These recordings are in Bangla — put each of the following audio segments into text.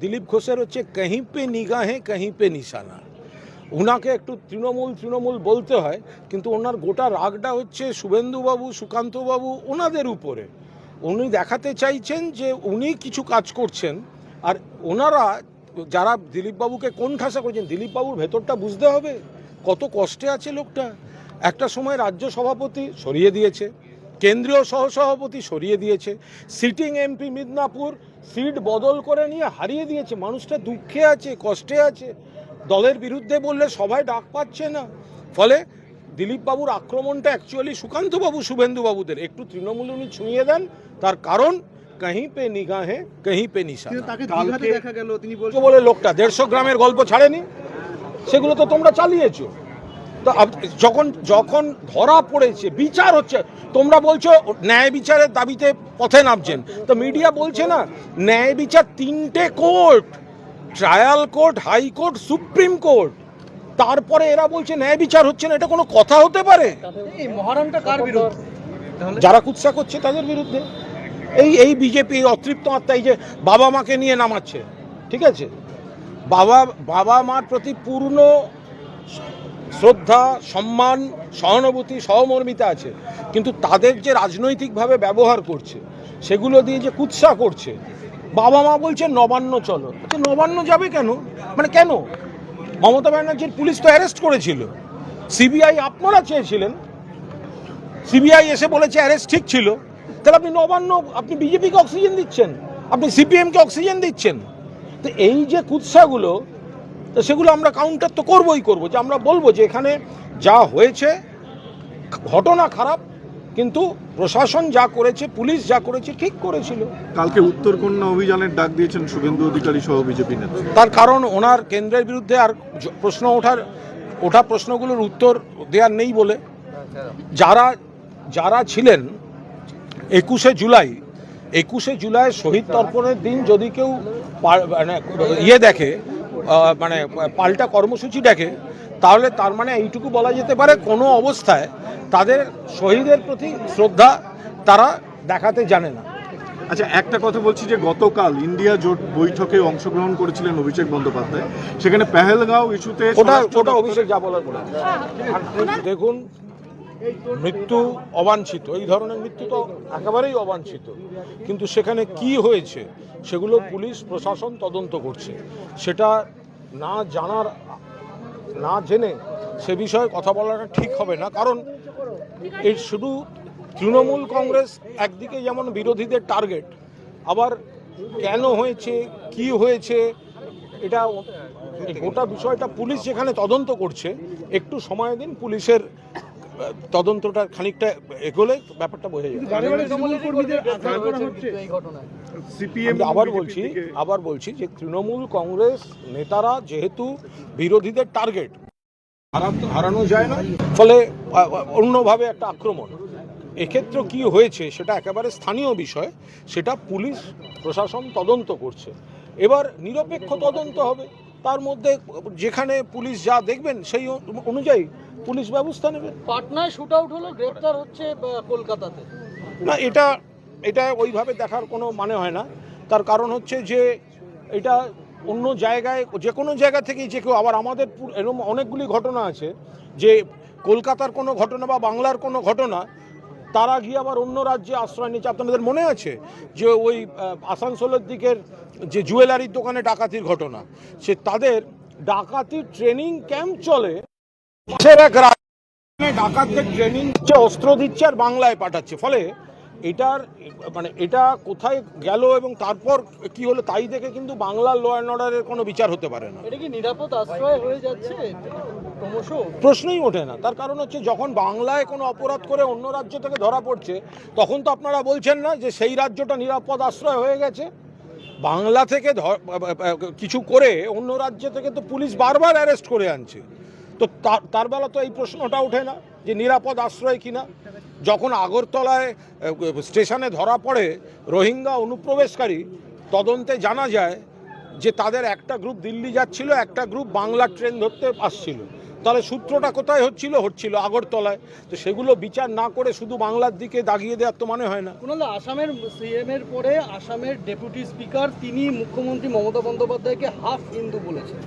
দিলীপ ঘোষের হচ্ছে কहीं পে নিগাহে কहीं পে নিশানা ওনাকে একটু তৃণমূল তৃণমূল বলতে হয়, কিন্তু ওনার গোটা রাগটা হচ্ছে শুভেন্দুবাবু, সুকান্তবাবু ওনাদের উপরে। উনি দেখাতে চাইছেন যে উনি কিছু কাজ করছেন, আর ওনারা যারা দিলীপবাবুকে কোন ঠাসা করছেন, দিলীপবাবুর ভেতরটা বুঝতে হবে, কত কষ্টে আছে লোকটা। একটা সময় রাজ্য সভাপতি সরিয়ে দিয়েছে কেন্দ্রীয় সহসভাপতি সরিয়ে দিয়েছে। সিটিং এমপি মিদনাপুর সিট বদল করে নিয়ে হারিয়ে দিয়েছে। মানুষটা দুঃখে আছে কষ্টে আছে। দলের বিরুদ্ধে বললে সবাই ডাক পাচ্ছে না। ফলে দিলীপবাবুর আক্রমণটা অ্যাকচুয়ালি সুকান্তবাবু শুভেন্দুবাবুদের। একটু তৃণমূল উনি ছুঁয়ে দেন তার কারণ কहीं পে নিগাহে কहीं পে কালকে- দেখা গেল তিনি বলে লোকটা দেড়শো গ্রামের গল্প ছাড়েনি। সেগুলো তো তোমরা চালিয়েছো। যখন যখন ধরা পড়েছে বিচার হচ্ছে তোমরা বলছো ন্যায় বিচারের দাবিতে পথে নামছেন। তো মিডিয়া বলছে না ন্যায় বিচার তিনটে court trial court high court supreme court তারপরে এরা বলছে ন্যায় বিচার হচ্ছে না এটা কোনো কথা হতে পারে? মহারণটা কার বিরুদ্ধে? যারা কুৎসা করছে তাদের বিরুদ্ধে। এই এই বিজেপি অতৃপ্ত আত্মা এই যে বাবা মাকে নিয়ে নামাচ্ছে ঠিক আছে? বাবা বাবা মার প্রতি পূর্ণ শ্রদ্ধা, সম্মান, সহানুভূতি সহমর্মিতা আছে। কিন্তু তাদের যে রাজনৈতিকভাবে ব্যবহার করছে, সেগুলো দিয়ে যে কুৎসা করছে বাবা মা বলছে, নবান্ন চলো। আচ্ছা নবান্ন যাবে কেন? মানে কেন? মমতা ব্যানার্জির পুলিশ তো অ্যারেস্ট করেছিল। সিবিআই আপনারা চেয়েছিলেন। সিবিআই এসে বলেছে, অ্যারেস্ট ঠিক ছিল। তাহলে আপনি নবান্ন, আপনি বিজেপিকে অক্সিজেন দিচ্ছেন? আপনি সিপিএমকে অক্সিজেন দিচ্ছেন? তো এই যে কুৎসাগুলো তো সেগুলো আমরা কাউন্টার তো করবই করব যে আমরা বলব যে এখানে যা হয়েছে ঘটনা খারাপ কিন্তু প্রশাসন যা করেছে পুলিশ যা করেছে ঠিক করেছিল। কালকে উত্তরকন্যা অভিযানের ডাক দিয়েছেন শুভেন্দু অধিকারী সহ বিজেপি নেতা। তার কারণ ওনার কেন্দ্রের বিরুদ্ধে আর প্রশ্ন ওঠার ওঠা প্রশ্নগুলোর উত্তর দেওয়ার নেই বলে। যারা যারা ছিলেন একুশে জুলাই একুশে জুলাই শহীদ তর্পণের দিন যদি কেউ মানে ইয়ে দেখে মানে পাল্টা কর্মসূচি দেখে তাহলে তার মানে এইটুকু বলা যেতে পারে কোনো অবস্থায় তাদের শহীদের প্রতি শ্রদ্ধা তারা দেখাতে জানে না। আচ্ছা একটা কথা বলছি যে গতকাল ইন্ডিয়া জোট বৈঠকে অংশগ্রহণ করেছিলেন অভিষেক বন্দ্যোপাধ্যায়। সেখানে পেহেলগাঁও ইস্যুতে ওটা ওটা অভিষেক যা বলার বলে দেখুন মৃত্যু অবাঞ্ছিত, এই ধরনের মৃত্যু তো একেবারেই অবাঞ্ছিত। কিন্তু সেখানে কি হয়েছে, সেগুলো পুলিশ, প্রশাসন তদন্ত করছে। সেটা না জানার, না জেনে সে বিষয়ে কথা বলাটা ঠিক হবে না। কারণ এই শুধু তৃণমূল কংগ্রেস একদিকে যেমন বিরোধীদের টার্গেট, আবার কেন হয়েছে, কি হয়েছে, এটা গোটা বিষয়টা পুলিশ যেখানে তদন্ত করছে, একটু সময় দিন, পুলিশের তদন্তটা খানিকটা এগোলে ব্যাপারটা বোঝা যাবে আবার বলছি আবার বলছি যে তৃণমূল কংগ্রেস নেতারা যেহেতু বিরোধীদের টার্গেট হারানো যায় না ফলে অন্যভাবে একটা আক্রমণ। এক্ষেত্রে কি হয়েছে সেটা একেবারে স্থানীয় বিষয় সেটা পুলিশ প্রশাসন তদন্ত করছে। এবার নিরপেক্ষ তদন্ত হবে। তার মধ্যে যেখানে পুলিশ যা দেখবেন সেই অনু- অনুযায়ী পুলিশ ব্যবস্থা নেবে পাটনায় শুট আউট হলো গ্রেপ্তার হচ্ছে কলকাতাতে। না এটা এটা ওইভাবে দেখার কোনো মানে হয় না। তার কারণ হচ্ছে যে এটা অন্য জায়গায় যে কোনো জায়গা থেকেই যে কেউ আবার আমাদের এরকম অনেকগুলি ঘটনা আছে যে কলকাতার কোনো ঘটনা বা বাংলার কোনো ঘটনা তারা গিয়ে আবার অন্য রাজ্যে আশ্রয় নিচ্ছে আপনাদের মনে আছে যে ওই আসানসোলের দিকের যে জুয়েলারির দোকানে ডাকাতির ঘটনা, সে তাদের ডাকাতির ট্রেনিং ক্যাম্প চলে। এক ডাকাতদের ট্রেনিং অস্ত্র দিচ্ছে আর বাংলায় পাঠাচ্ছে। ফলে এটার মানে এটা কোথায় গেল এবং তারপর কি হলো তাই দেখে কিন্তু বাংলার ল অ্যান্ড অর্ডারের কোনো বিচার হতে পারে না। এটা কি নিরাপদ আশ্রয় হয়ে যাচ্ছে? প্রশ্নই ওঠে না। তার কারণ হচ্ছে যখন বাংলায় কোনো অপরাধ করে অন্য রাজ্য থেকে ধরা পড়ছে তখন তো আপনারা বলছেন না যে সেই রাজ্যটা নিরাপদ আশ্রয় হয়ে গেছে। বাংলা থেকে কিছু করে অন্য রাজ্য থেকে তো পুলিশ বারবার অ্যারেস্ট করে আনছে। তো তার তার বেলা তো এই প্রশ্নটা ওঠে না যে নিরাপদ আশ্রয় কিনা। যখন আগরতলায় স্টেশনে ধরা পড়ে রোহিঙ্গা অনুপ্রবেশকারী তদন্তে জানা যায় যে তাদের একটা গ্রুপ দিল্লি যাচ্ছিল একটা গ্রুপ বাংলা ট্রেন ধরতে আসছিল। তাহলে সূত্রটা কোথায় হচ্ছিল? হচ্ছিল আগরতলায়। তো সেগুলো বিচার না করে শুধু বাংলার দিকে দাগিয়ে দেওয়ার তো মানে হয় না। কুণাল আসামের সিএম এর পরে আসামের ডেপুটি স্পিকার তিনি মুখ্যমন্ত্রী মমতা বন্দ্যোপাধ্যায়কে হাফ হিন্দু বলেছেন।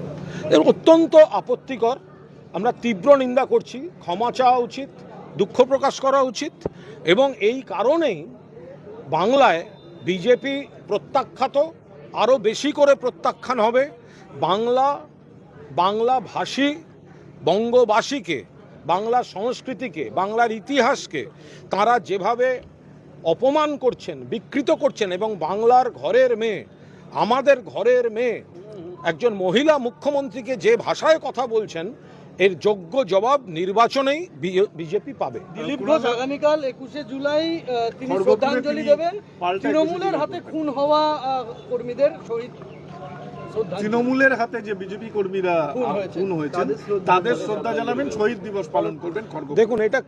এর অত্যন্ত আপত্তিকর। আমরা তীব্র নিন্দা করছি। ক্ষমা চাওয়া উচিত। দুঃখ প্রকাশ করা উচিত এবং এই কারণেই বাংলায় বিজেপি প্রত্যাখ্যাত, আরও বেশি করে প্রত্যাখ্যান হবে। বাংলা বাংলা ভাষী বঙ্গবাসীকে, বাংলা সংস্কৃতিকে, বাংলার ইতিহাসকে তারা যেভাবে অপমান করছেন, বিকৃত করছেন এবং বাংলার ঘরের মেয়ে, আমাদের ঘরের মেয়ে, একজন মহিলা মুখ্যমন্ত্রীকে যে ভাষায় কথা বলছেন এর যোগ্য জবাব নির্বাচনেই বিজেপি পাবে। দিলীপ ঘোষ আগামীকাল একুশে জুলাই তিনি শ্রদ্ধাঞ্জলি দেবেন। তৃণমূলের হাতে খুন হওয়া কর্মীদের শহীদ তৃণমূলের হাতে যে বিজেপি কর্মীরা খুন হয়েছে। তাদের শ্রদ্ধা জানাবেন। শহীদ দিবস পালন করবেন দেখুন এটা